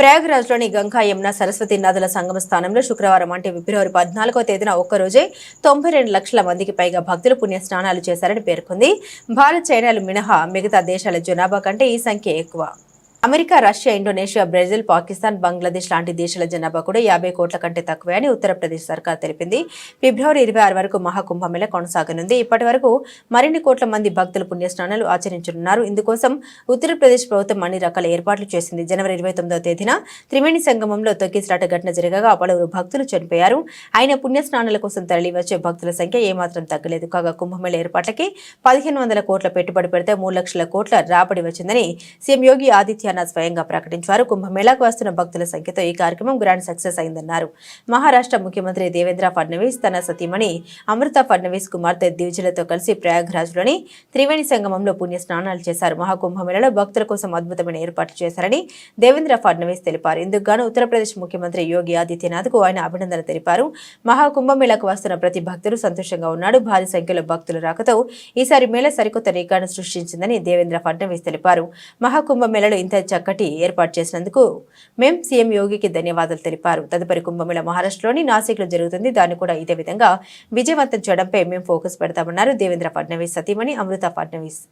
ప్రయాగ్రాజ్లోని గంగా యమున సరస్వతి నదుల సంగమ స్థానంలో శుక్రవారం అంటే ఫిబ్రవరి పద్నాలుగో తేదీన ఒక్కరోజే తొంభై రెండు లక్షల మందికి పైగా భక్తులు పుణ్య స్నానాలు చేశారని పేర్కొంది. భారత్ చైనాలు మినహా మిగతా దేశాల జనాభా కంటే ఈ సంఖ్య ఎక్కువ. America Russia Indonesia Brazil Pakistan Bangladesh లాంటి దేశాల జనాభా కూడా యాభై కోట్ల కంటే తక్కువే అని ఉత్తరప్రదేశ్ సర్కార్ తెలిపింది. ఫిబ్రవరి ఇరవై ఆరు వరకు మహాకుంభమేళ కొనసాగనుంది. ఇప్పటి వరకు మరిన్ని కోట్ల మంది భక్తులు పుణ్యస్నానాలు ఆచరించనున్నారు. ఇందుకోసం ఉత్తరప్రదేశ్ ప్రభుత్వం అన్ని రకాల ఏర్పాట్లు చేసింది. జనవరి ఇరవై తొమ్మిదవ తేదీన త్రివేణి సంగమంలో తొక్కిసలాట ఘటన జరగగా పలువురు భక్తులు చనిపోయారు. ఆయన పుణ్యస్నానాల కోసం తరలివచ్చే భక్తుల సంఖ్య ఏమాత్రం తగ్గలేదు. కాగా కుంభమేళ ఏర్పాట్లకి పదిహేను వందల కోట్ల పెట్టుబడి పెడితే మూడు లక్షల కోట్ల రాబడి వచ్చిందని సీఎం యోగి ఆదిత్య ఆదిత్యనాథ్ స్వయంగా ప్రకటించారు. కుంభమేళాకు వస్తున్న భక్తుల సంఖ్యతో ఈ కార్యక్రమం గ్రాండ్ సక్సెస్ అయిందన్నారు. మహారాష్ట్ర ముఖ్యమంత్రి దేవేంద్ర ఫడ్నవీస్ తన సతీమణి అమృత ఫడ్నవీస్ కుమార్తె దివిజలతో కలిసి ప్రయాగ్రాజ్లోని త్రివేణి సంగమంలో పుణ్య స్నానాలు చేశారు. మహాకుంభమేళలో భక్తుల కోసం అద్భుతమైన ఏర్పాట్లు చేశారని దేవేంద్ర ఫడ్నవీస్ తెలిపారు. ఇందుకు గాను ఉత్తరప్రదేశ్ ముఖ్యమంత్రి యోగి ఆదిత్యనాథ్కు ఆయన అభినందనలు తెలిపారు. మహాకుంభమేళకు వస్తున్న ప్రతి భక్తులు సంతోషంగా ఉన్నాడు. భారీ సంఖ్యలో భక్తుల రాకతో ఈసారి మేళ సరికొత్త రికార్డు సృష్టించిందని దేవేంద్ర ఫడ్నవీస్ తెలిపారు. మహాకుంభమేళలో ఇంత చక్కటి ఏర్పాటు చేసినందుకు మేం సీఎం యోగికి ధన్యవాదాలు తెలిపారు తదుపరి కుంభమేళ మహారాష్ట్రలోని నాసిక్లో జరుగుతుంది దాన్ని కూడా ఇదే విధంగా విజయవంతం చేయడంపై మేము ఫోకస్ పెడతామన్నారు దేవేంద్ర ఫడ్నవీస్ సతీమణి అమృత ఫడ్నవీస్